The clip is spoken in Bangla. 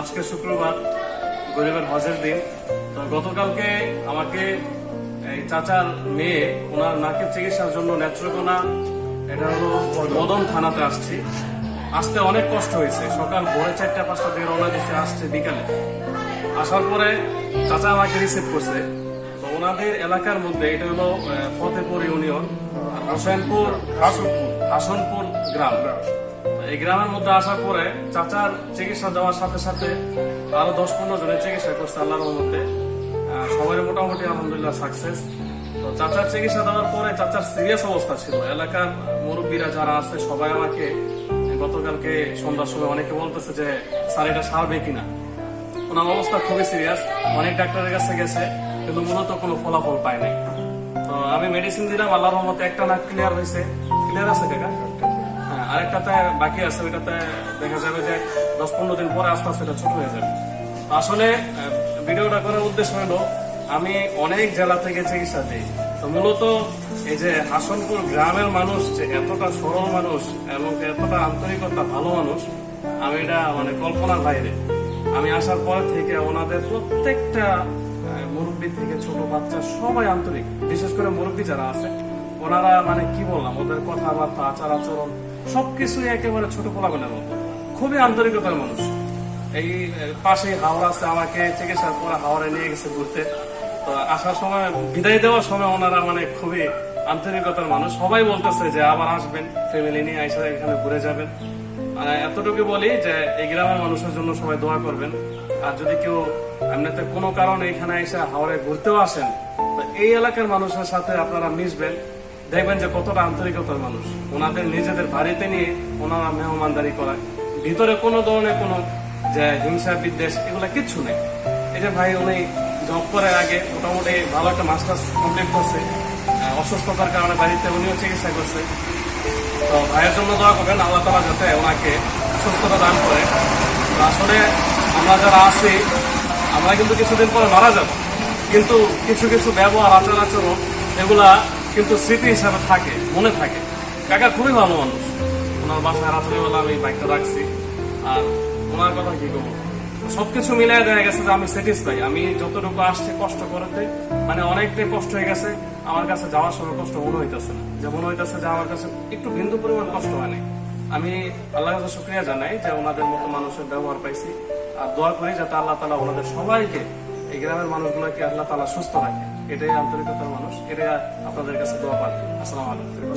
আজকে শুক্রবার, গরিবের হজের দিন। তো গতকালকে আমাকে এই চাচার মেয়ে, ওনার নাকের চিকিৎসার জন্য নেত্রকোনা, এটা হলো মদন থানাতে আসছি। আসতে অনেক কষ্ট হয়েছে। সকাল ভোরে চারটা, পাঁচটা দিয়ে রওনা দিতে আসছে বিকালে। আসার পরে চাচা আমাকে রিসিভ করছে। তো ওনাদের এলাকার মধ্যে এটা হলো ফতেপুর ইউনিয়ন, আর হোসেনপুর, হাসনপুর গ্রাম। এই গ্রামের মধ্যে আসার পরে চাচার চিকিৎসা দেওয়ার সাথে সাথে আরও দশ পনেরো জনের চিকিৎসা করছে আল্লাহর মধ্যে সবাই মোটামুটি আলহামদুলিল্লাহ সাকসেস তো চাচার চিকিৎসা দেওয়ার পরে চাচার সিরিয়াস অবস্থা ছিল। এলাকার মুরব্বীরা যারা আছে, সবাই আমাকে গতকালকে সন্ধ্যার সময় অনেকে বলতেছে যে, স্যার, এটা সারবে কিনা? ওনার অবস্থা খুবই সিরিয়াস অনেক ডাক্তারের কাছে গেছে, কিন্তু মূলত কোনো ফলাফল পায় নাই। তো আমি মেডিসিন দিলাম, আল্লাহর রহমতে একটা নাক ক্লিয়ার হয়েছে। ক্লিয়ার আছে, কাকা? আরেকটাতে বাকি আছে, ওইটাতে দেখা যাবে যে দশ পনেরো দিন পরে আস্তে আস্তে ছোট হয়ে যাবে। আসলে ভিডিওটা করার উদ্দেশ্য হলো, আমি অনেক জেলা থেকে চিকিৎসা দিই। তো মূলত এই যে হাসনপুর গ্রামের মানুষ যে এতটা সরল মানুষ এবং এতটা আন্তরিকতা ভালো মানুষ, আমি এটা মানে কল্পনার বাইরে। আমি আসার পর থেকে ওনাদের প্রত্যেকটা মুরব্বী থেকে ছোট বাচ্চা সবাই আন্তরিক। বিশেষ করে মুরব্বী যারা আছে, ওনারা মানে কি বললাম, ওদের কথাবার্তা আচার আচরণ সবকিছুই একেবারে ছোট পোলাগুনের মতো। খুবই আন্তরিকতার মানুষ। এই পাশেই হাওড়া আছে, আমাকে চিকিৎসার পরে হাওড়ায় নিয়ে গেছে ঘুরতে। তো আসার সময়, বিদায় দেওয়ার সময় ওনারা মানে খুবই আন্তরিকতার মানুষ। সবাই বলতেছে যে আবার আসবেন ফ্যামিলি নিয়ে এসে এখানে ঘুরে যাবেন। মানে এতটুকু বলি যে এই গ্রামের মানুষের জন্য সবাই দোয়া করবেন। আর যদি কেউ এমনিতে কোনো কারণে এখানে এসে হাওড়ে ঘুরতেও আসেন, তো এই এলাকার মানুষের সাথে আপনারা মিশবেন। দেখবেন যে কতটা আন্তরিকতার মানুষ। ওনাদের নিজেদের বাড়িতে নিয়ে ওনারা মেহমানদারি করায়। ভিতরে কোনো ধরনের কোনো যে হিংসা, বিদ্বেষ, এগুলো কিচ্ছু নেই। এই যে ভাই উনি জব করে আগে মোটামুটি ভালো একটা মাস্টার্স কমপ্লিট করছে অসুস্থতার কারণে বাড়িতে উনিও চিকিৎসা করছে। তো ভাইয়ের জন্য দোয়া করবেন, আল্লাহ তালা যাতে ওনাকে সুস্থতা দান করে। আসলে আমরা যারা আছি, আমরা কিন্তু কিছুদিন পরে মারা যাব। কিন্তু কিছু কিছু ব্যবহার আচার আচরণ এগুলা কিন্তু স্মৃতি হিসাবে থাকে, মনে থাকে। কাকা খুবই ভালো মানুষ। ওনার বাসায় রাত্রিবেলা আমি বাইকটা রাখছি। আর ওনার কথা কি করব সবকিছু মিলাই দেখা গেছে যে আমি স্যাটিসফাই আমি যতটুকু আসছে কষ্ট করতে মানে অনেকটাই কষ্ট হয়ে গেছে। আমার কাছে যাওয়ার সময় কষ্ট মনে হইতেছে না। যে মনে হইতেছে যে আমার কাছে একটু বিন্দু পরিমাণ কষ্ট হয় আমি আল্লাহ কাছে শুক্রিয়া জানাই যে ওনাদের মতো মানুষের ব্যবহার পাইছি। আর দোয়া করি যাতে আল্লাহ তালা ওনাদের সবাইকে এই গ্রামের মানুষগুলোকে আল্লাহ তালা সুস্থ রাখে। এটাই আন্তরিকতার মানুষ, এটাই আপনাদের কাছে দোয়া পান আসসালামু আলাইকুম।